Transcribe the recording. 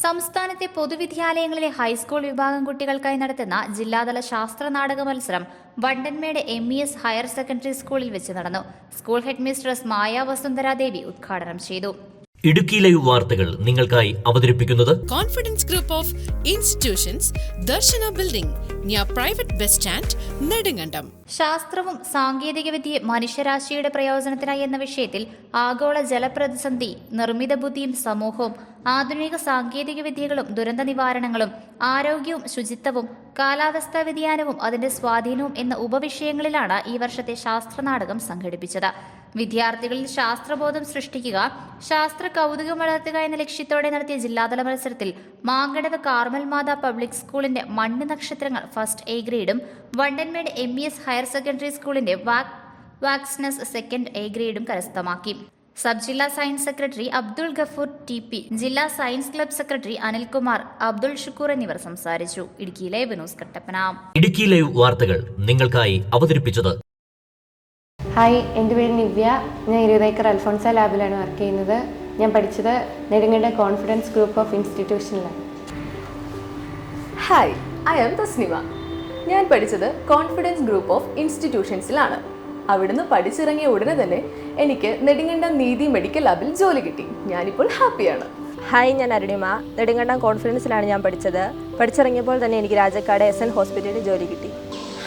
സംസ്ഥാനത്തെ പൊതുവിദ്യാലയങ്ങളിലെ ഹൈസ്കൂൾ വിഭാഗം കുട്ടികൾക്കായി നടത്തുന്ന ജില്ലാതല ശാസ്ത്ര നാടക മത്സരം Vandanmedu M E S higher secondary സ്കൂളിൽ വെച്ച് നടന്നു. സ്കൂൾ ഹെഡ്മിസ്ട്രസ് മായ വസുന്ധരാദേവി ഉദ്ഘാടനം ചെയ്തു. ഇടുക്കി ലൈവ് വാർത്തകൾ നിങ്ങൾക്കായി അവതരിപ്പിക്കുന്നത് confidence group of institutions Darshana building near private bus stand Nedumkandam ശാസ്ത്രവും സാങ്കേതികവിദ്യയും മനുഷ്യരാശിയുടെ പ്രയോജനത്തിനായി എന്ന വിഷയത്തിൽ ആഗോള ജലപ്രതിസന്ധി നിർമ്മിത ബുദ്ധിയും സമൂഹവും ആധുനിക സാങ്കേതിക വിദ്യകളും ദുരന്ത നിവാരണങ്ങളും ആരോഗ്യവും ശുചിത്വവും കാലാവസ്ഥാ വ്യതിയാനവും അതിന്റെ സ്വാധീനവും എന്ന ഉപവിഷയങ്ങളിലാണ് ഈ വർഷത്തെ ശാസ്ത്രനാടകം സംഘടിപ്പിച്ചത്. വിദ്യാർത്ഥികളിൽ ശാസ്ത്രബോധം സൃഷ്ടിക്കുക ശാസ്ത്ര കൗതുകം വളർത്തുക എന്ന ലക്ഷ്യത്തോടെ നടത്തിയ ജില്ലാതല മത്സരത്തിൽ മാങ്കടവ് കാർമൽ മാതാ പബ്ലിക് സ്കൂളിന്റെ മണ്ണ് നക്ഷത്രങ്ങൾ first A ഗ്രേഡും Vandanmedu M E S higher secondary സ്കൂളിന്റെ വാക് വാക്സ്നസ് സെക്കൻഡ് എ ഗ്രേഡും കരസ്ഥമാക്കി. സബ് ജില്ലാ science secretary Abdul Gafoor T P ജില്ലാ science club secretary Anilkumar Abdul Shukoor എന്നിവർ സംസാരിച്ചു. Idukki live news Kattappana. Idukki live വാർത്തകൾ നിങ്ങൾക്കായി അവതരിപ്പിച്ചത് ഹായ് എന്റെ പേര് നിവ്യ. ഞാൻ ഇരുപതേക്കർ അൽഫോൺസ ലാബിലാണ് വർക്ക് ചെയ്യുന്നത്. ഞാൻ പഠിച്ചത് നെടുങ്ങയുടെ കോൺഫിഡൻസ് ഗ്രൂപ്പ് ഓഫ് ഇൻസ്റ്റിറ്റ്യൂഷനിലാണ്. ഹായ് ഐ ആം തസ്നിമ ഞാൻ പഠിച്ചത് കോൺഫിഡൻസ് ഗ്രൂപ്പ് ഓഫ് ഇൻസ്റ്റിറ്റ്യൂഷൻസിലാണ്. അവിടുന്ന് പഠിച്ചിറങ്ങിയ ഉടനെ തന്നെ എനിക്ക് നെടുങ്കണ്ടം നീതി മെഡിക്കൽ ലാബിൽ ജോലി കിട്ടി. ഞാനിപ്പോൾ ഹാപ്പിയാണ്. ഹായ് ഞാൻ അരുണിമ. നെടുങ്കണ്ടം കോൺഫിഡൻസിലാണ് ഞാൻ പഠിച്ചത്. പഠിച്ചിറങ്ങിയപ്പോൾ തന്നെ എനിക്ക് രാജക്കാട് എസ് എൻ ഹോസ്പിറ്റലിൽ ജോലി കിട്ടി.